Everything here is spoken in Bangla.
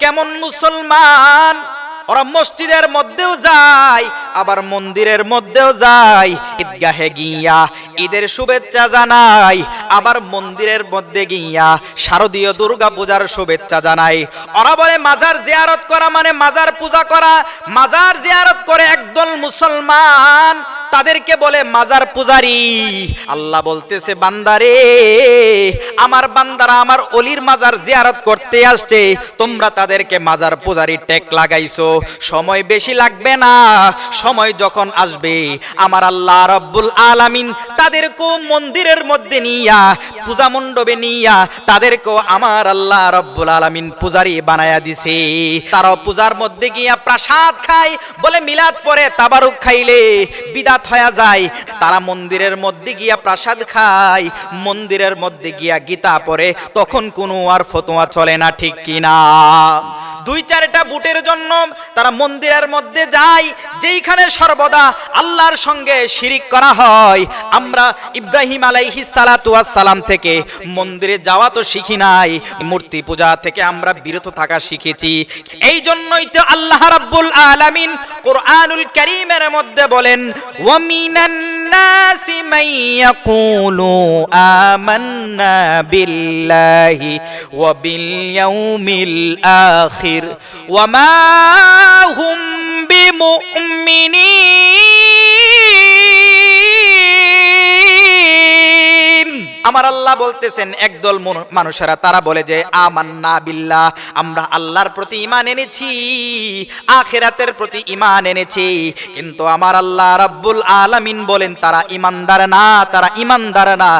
কেমন মুসলমান? ওরা মসজিদের মধ্যেও যায়, আবার মন্দিরের মধ্যেও যায়। ঈদগাহে গিয়া ঈদের শুভেচ্ছা জানাই, আবার মন্দিরের মধ্যে গিয়া শারদীয় দুর্গা পূজার শুভেচ্ছা জানাই। ওরা বলে, মাজার জিয়ারত করা মানে মাজার পূজা করা। মাজার জিয়ারত করে একদল মুসলমান তাদেরকে বলে, মাজার পূজারি। আল্লাহ বলতেছে, বান্দারে, আমার বান্দারা আমার অলির মাজার জিয়ারত করতে আসছে। তোমরা তাদেরকে মাজার পূজারি টেক লাগাইছো। সময় বেশি লাগবে না। সময় যখন আসবে, আমার আল্লাহ রব্বুল আলামিন তাদেরকেও মন্দিরের মধ্যে নিয়া, পূজা মণ্ডপে নিয়া, তাদেরকেও আমার আল্লাহ রব্বুল আলামিন পূজারি বানায়া দিছে। তারাও পূজার মধ্যে গিয়া প্রসাদ খায়, বলে মিলাদ পরে তাবারুক খাইলে বিদাত হয়ে যায়। তারা মন্দিরের মধ্যে গিয়া প্রাসাদ খায়। মন্দিরের মধ্যে গিয়া গীতা পড়ে, তখন কোনো আর ফতোয়া চলে না, ঠিক কিনা? দুই চারটা বুটের জন্য তারা মন্দিরের মধ্যে যায়, যেইখানে সর্বদা আল্লাহর সঙ্গে শিরিক করা হয়। আমরা ইব্রাহিম ওয়াস সালাম থেকে মন্দিরে যাওয়া তো শিখি নাই, মূর্তি পূজা থেকে আমরা বিরত থাকা শিখেছি। এই জন্যই তো আল্লাহ রাব্বুল আলামিন কোরআনুল কারীমের মধ্যে বলেন ওয়ামিনান নাসি মান ইয়াকুলু আমান্না বিল্লাহি ওয়া বিল ইয়াউমিল আখির ওয়া আমার আল্লাহ বলতেছেন, একদল মানুষেরা, তারা বলে যে, আমান্না বিল্লাহ, আমরা আল্লাহর প্রতি ইমান এনেছি, আখেরাতের প্রতি ইমান এনেছি, কিন্তু আমার আল্লাহ রাব্বুল আলামিন বলেন, তারা ইমানদার না, তারা ইমানদার না।